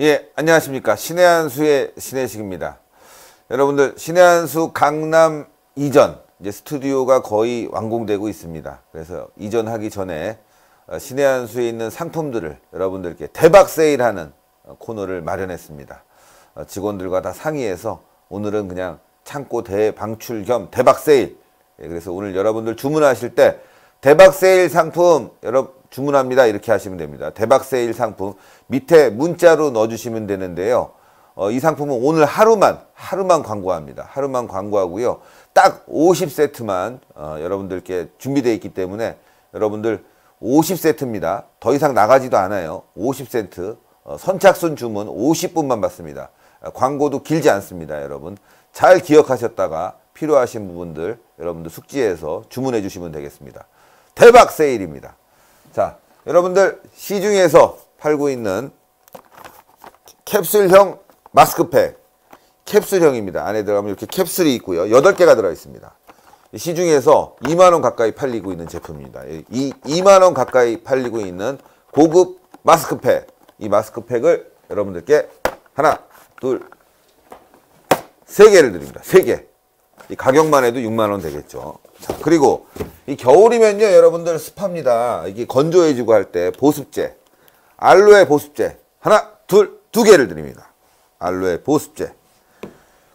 예, 안녕하십니까. 신의 한수의 신혜식입니다. 여러분들, 신의 한수 강남 이전, 이제 스튜디오가 거의 완공되고 있습니다. 그래서 이전하기 전에 어, 신의 한수에 있는 상품들을 여러분들께 대박 세일하는 어, 코너를 마련했습니다. 어, 직원들과 다 상의해서 오늘은 그냥 창고 대방출 겸 대박 세일. 예, 그래서 오늘 여러분들 주문하실 때 대박 세일 상품 여러분 주문합니다. 이렇게 하시면 됩니다. 대박 세일 상품 밑에 문자로 넣어주시면 되는데요. 어, 이 상품은 오늘 하루만 하루만 광고합니다. 하루만 광고하고요. 딱 50세트만 어, 여러분들께 준비되어 있기 때문에 여러분들 50세트입니다. 더 이상 나가지도 않아요. 50세트 어, 선착순 주문 50분만 받습니다. 어, 광고도 길지 않습니다. 여러분 잘 기억하셨다가 필요하신 부분들 여러분들 숙지해서 주문해 주시면 되겠습니다. 대박 세일입니다. 자, 여러분들 시중에서 팔고 있는 캡슐형 마스크팩 캡슐형입니다. 안에 들어가면 이렇게 캡슐이 있고요. 8개가 들어 있습니다. 시중에서 2만원 가까이 팔리고 있는 제품입니다. 이 2만원 가까이 팔리고 있는 고급 마스크팩 이 마스크팩을 여러분들께 하나 둘 세 개를 드립니다. 세 개. 이 가격만 해도 6만 원 되겠죠. 자, 그리고 이 겨울이면요, 여러분들 습합니다. 이게 건조해지고 할 때 보습제, 알로에 보습제 하나, 둘, 두 개를 드립니다. 알로에 보습제.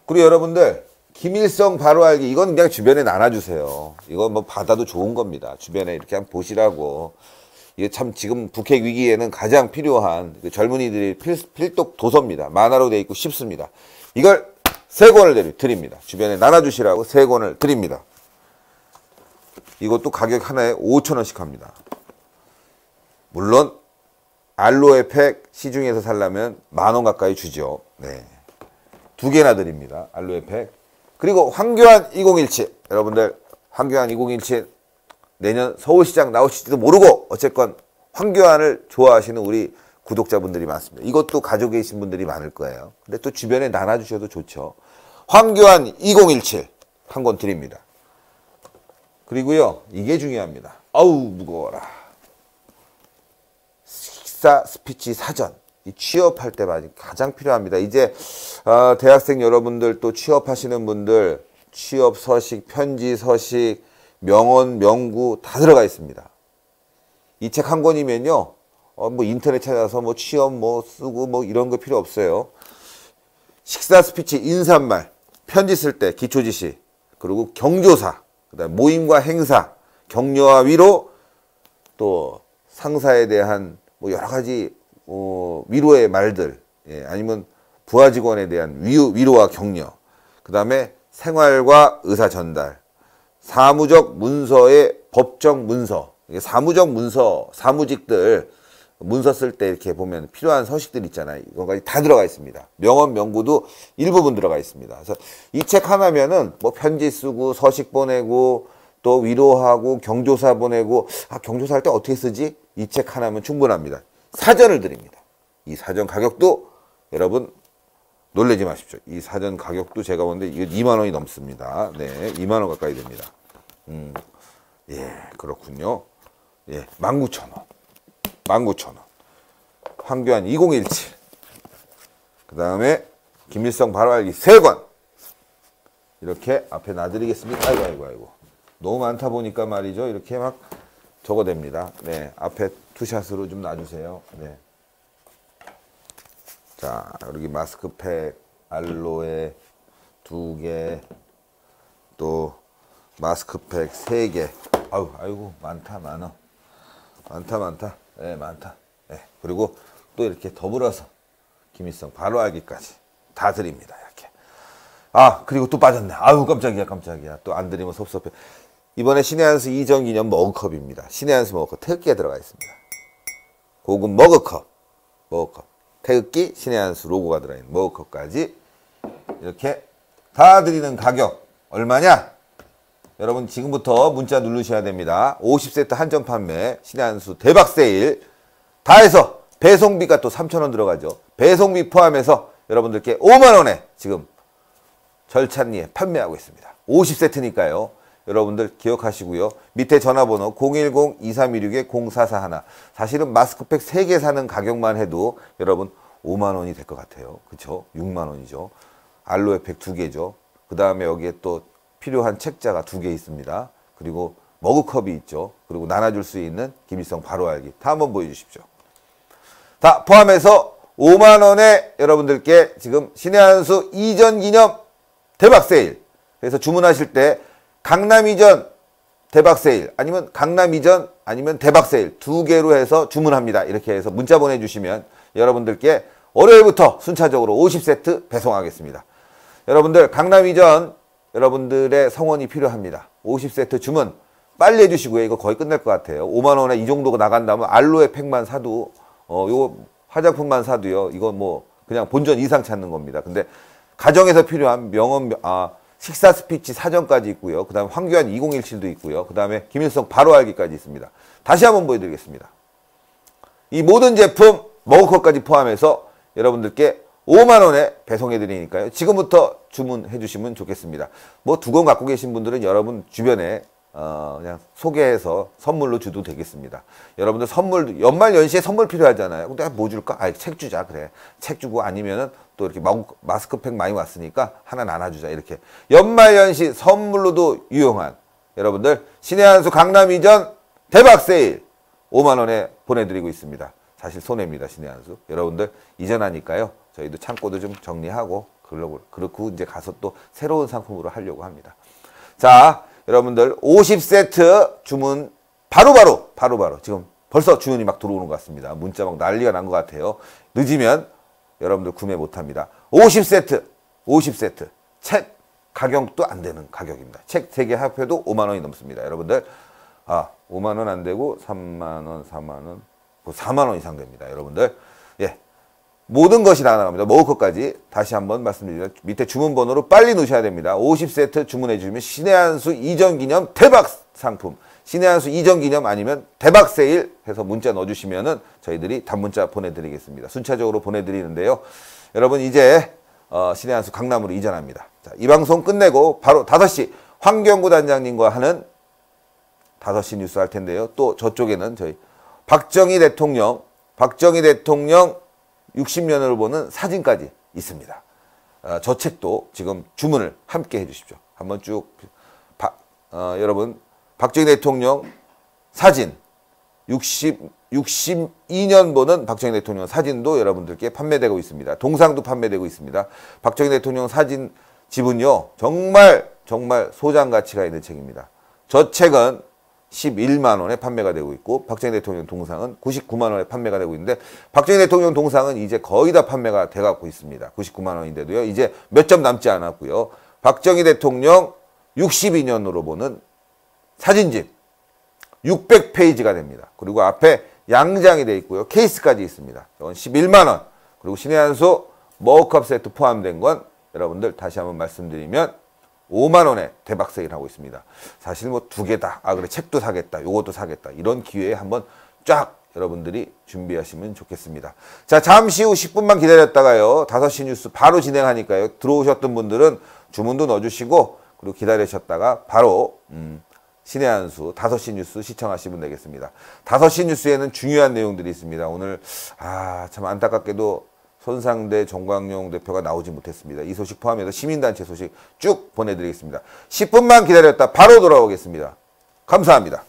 그리고 여러분들 김일성 바로 알기 이건 그냥 주변에 나눠주세요. 이건 뭐 받아도 좋은 겁니다. 주변에 이렇게 한번 보시라고. 이게 참 지금 북핵 위기에는 가장 필요한 그 젊은이들이 필, 필독 도서입니다. 만화로 되어 있고 쉽습니다. 이걸 세 권을 드립니다. 주변에 나눠주시라고 세 권을 드립니다. 이것도 가격 하나에 5천원씩 합니다. 물론 알로에 팩 시중에서 살려면 만 원 가까이 주죠. 네. 두 개나 드립니다. 알로에 팩. 그리고 황교안 2017 여러분들 황교안 2017 내년 서울시장 나오실지도 모르고 어쨌건 황교안을 좋아하시는 우리 구독자분들이 많습니다. 이것도 가지고 계신 분들이 많을 거예요. 근데 또 주변에 나눠주셔도 좋죠. 황교안 2017 한 권 드립니다. 그리고요, 이게 중요합니다. 아우, 무거워라. 식사 스피치 사전. 이 취업할 때 가장 필요합니다. 이제 어, 대학생 여러분들 또 취업하시는 분들 취업 서식, 편지 서식, 명언, 명구 다 들어가 있습니다. 이 책 한 권이면요. 어, 뭐 인터넷 찾아서 뭐 취업 뭐 쓰고 뭐 이런 거 필요 없어요. 식사 스피치, 인사말, 편지 쓸 때 기초 지식, 그리고 경조사, 그다음 모임과 행사, 격려와 위로, 또 상사에 대한 뭐 여러 가지 어, 위로의 말들, 예, 아니면 부하 직원에 대한 위로, 위로와 격려, 그 다음에 생활과 의사 전달, 사무적 문서의 법적 문서, 사무적 문서, 사무직들 문서 쓸 때 이렇게 보면 필요한 서식들 있잖아요. 이거까지 다 들어가 있습니다. 명언, 명구도 일부분 들어가 있습니다. 그래서 이 책 하나면은 뭐 편지 쓰고 서식 보내고 또 위로하고 경조사 보내고 아 경조사 할 때 어떻게 쓰지? 이 책 하나면 충분합니다. 사전을 드립니다. 이 사전 가격도 여러분 놀라지 마십시오. 이 사전 가격도 제가 보는데 이거 2만 원이 넘습니다. 네, 2만 원 가까이 됩니다. 음, 예, 그렇군요. 예, 19,000원. 19,000원. 황교안 2017. 그 다음에 김일성 바로 알기 3권. 이렇게 앞에 놔드리겠습니다. 아이고, 아이고, 아이고. 너무 많다 보니까 말이죠. 이렇게 막 적어댑니다. 네, 앞에 투샷으로 좀 놔주세요. 네. 자, 여기 마스크팩, 알로에 두 개, 또 마스크팩 세 개. 아유, 아이고, 많다, 많아. 많다, 많다. 네, 많다. 네. 그리고 또 이렇게 더불어서 김일성 바로 알기까지 다 드립니다. 이렇게. 아, 그리고 또 빠졌네. 아유, 깜짝이야, 깜짝이야. 또 안 드리면 섭섭해. 이번에 신의 한수 이정기념 머그컵입니다. 신의 한수 머그컵 태극기가 들어가 있습니다. 고급 머그컵, 머그컵. 태극기 신의 한수 로고가 들어있는 머그컵까지 이렇게 다 드리는 가격 얼마냐? 여러분 지금부터 문자 누르셔야 됩니다. 50세트 한정 판매 신의 한수 대박 세일 다 해서 배송비가 또 3천원 들어가죠. 배송비 포함해서 여러분들께 5만원에 지금 절찬리에 판매하고 있습니다. 50세트니까요. 여러분들 기억하시고요. 밑에 전화번호 010-2316-0441 사실은 마스크팩 3개 사는 가격만 해도 여러분 5만 원이 될 것 같아요. 그렇죠? 6만 원이죠. 알로에팩 두 개죠. 그 다음에 여기에 또 필요한 책자가 두 개 있습니다. 그리고 머그컵이 있죠. 그리고 나눠줄 수 있는 김일성 바로 알기. 다 한번 보여주십시오. 다 포함해서 5만 원에 여러분들께 지금 신의 한수 이전 기념 대박 세일. 그래서 주문하실 때 강남 이전 대박 세일 아니면 강남 이전 아니면 대박 세일 두 개로 해서 주문합니다. 이렇게 해서 문자 보내주시면 여러분들께 월요일부터 순차적으로 50세트 배송하겠습니다. 여러분들 강남 이전 여러분들의 성원이 필요합니다. 50세트 주문 빨리 해주시고요. 이거 거의 끝날 것 같아요. 5만 원에 이 정도가 나간다면 알로에 팩만 사도 어 요거 화장품만 사도요. 이거 뭐 그냥 본전 이상 찾는 겁니다. 근데 가정에서 필요한 명언 아 식사 스피치 사전까지 있고요. 그 다음에 황교안 2017도 있고요. 그 다음에 김일성 바로 알기까지 있습니다. 다시 한번 보여드리겠습니다. 이 모든 제품 것까지 포함해서 여러분들께 5만 원에 배송해 드리니까요. 지금부터 주문해 주시면 좋겠습니다. 뭐 두 권 갖고 계신 분들은 여러분 주변에 어 그냥 소개해서 선물로 주도 되겠습니다. 여러분들 선물 연말 연시에 선물 필요하잖아요. 근데 뭐 줄까? 아, 책 주자 그래. 책 주고 아니면은 또 이렇게 마스크팩 많이 왔으니까 하나 나눠주자 이렇게 연말 연시 선물로도 유용한 여러분들 신의 한수 강남 이전 대박 세일 5만 원에 보내드리고 있습니다. 사실 손해입니다 신의 한수. 여러분들 이전하니까요. 저희도 창고도 좀 정리하고 그러고 그렇고 이제 가서 또 새로운 상품으로 하려고 합니다. 자, 여러분들 50세트 주문 바로바로 바로바로 바로 지금 벌써 주문이 막 들어오는 것 같습니다. 문자 막 난리가 난 것 같아요. 늦으면 여러분들 구매 못 합니다. 50세트, 50세트. 책 가격도 안 되는 가격입니다. 책 3개 합해도 5만 원이 넘습니다. 여러분들 아, 5만 원 안 되고 3만 원, 4만 원, 4만 뭐원 이상 됩니다. 여러분들. 예. 모든 것이 다 나갑니다. 먹을 것까지 다시 한번 말씀드리면 밑에 주문 번호로 빨리 넣으셔야 됩니다. 50세트 주문해 주시면 신의 한수 이전 기념 대박 상품 신의 한수 이전 기념 아니면 대박 세일 해서 문자 넣어주시면은 저희들이 단문자 보내드리겠습니다. 순차적으로 보내드리는데요. 여러분 이제 어, 신의 한수 강남으로 이전합니다. 자, 이 방송 끝내고 바로 5시 황경구 단장님과 하는 5시 뉴스 할 텐데요. 또 저쪽에는 저희 박정희 대통령, 박정희 대통령 60년을 보는 사진까지 있습니다. 어, 저 책도 지금 주문을 함께 해주십시오. 한번 쭉 바, 어, 여러분 박정희 대통령 사진 60 62년 보는 박정희 대통령 사진도 여러분들께 판매되고 있습니다. 동상도 판매되고 있습니다. 박정희 대통령 사진 집은요 정말 정말 소장 가치가 있는 책입니다. 저 책은 11만 원에 판매가 되고 있고 박정희 대통령 동상은 99만 원에 판매가 되고 있는데 박정희 대통령 동상은 이제 거의 다 판매가 돼 갖고 있습니다. 99만 원인데도요. 이제 몇 점 남지 않았고요. 박정희 대통령 62년으로 보는 사진집 600페이지가 됩니다. 그리고 앞에 양장이 되어 있고요. 케이스까지 있습니다. 이건 11만 원. 그리고 신의 한수 머컵 세트 포함된 건 여러분들 다시 한번 말씀드리면 5만 원에 대박 세일 하고 있습니다. 사실 뭐 두 개다. 아 그래 책도 사겠다. 요것도 사겠다. 이런 기회에 한번 쫙 여러분들이 준비하시면 좋겠습니다. 자 잠시 후 10분만 기다렸다가요. 5시 뉴스 바로 진행하니까요. 들어오셨던 분들은 주문도 넣어주시고 그리고 기다리셨다가 바로 음, 신의 한수 5시 뉴스 시청하시면 되겠습니다. 5시 뉴스에는 중요한 내용들이 있습니다. 오늘 아 참 안타깝게도 손상대 정광용 대표가 나오지 못했습니다. 이 소식 포함해서 시민단체 소식 쭉 보내드리겠습니다. 10분만 기다렸다 바로 돌아오겠습니다. 감사합니다.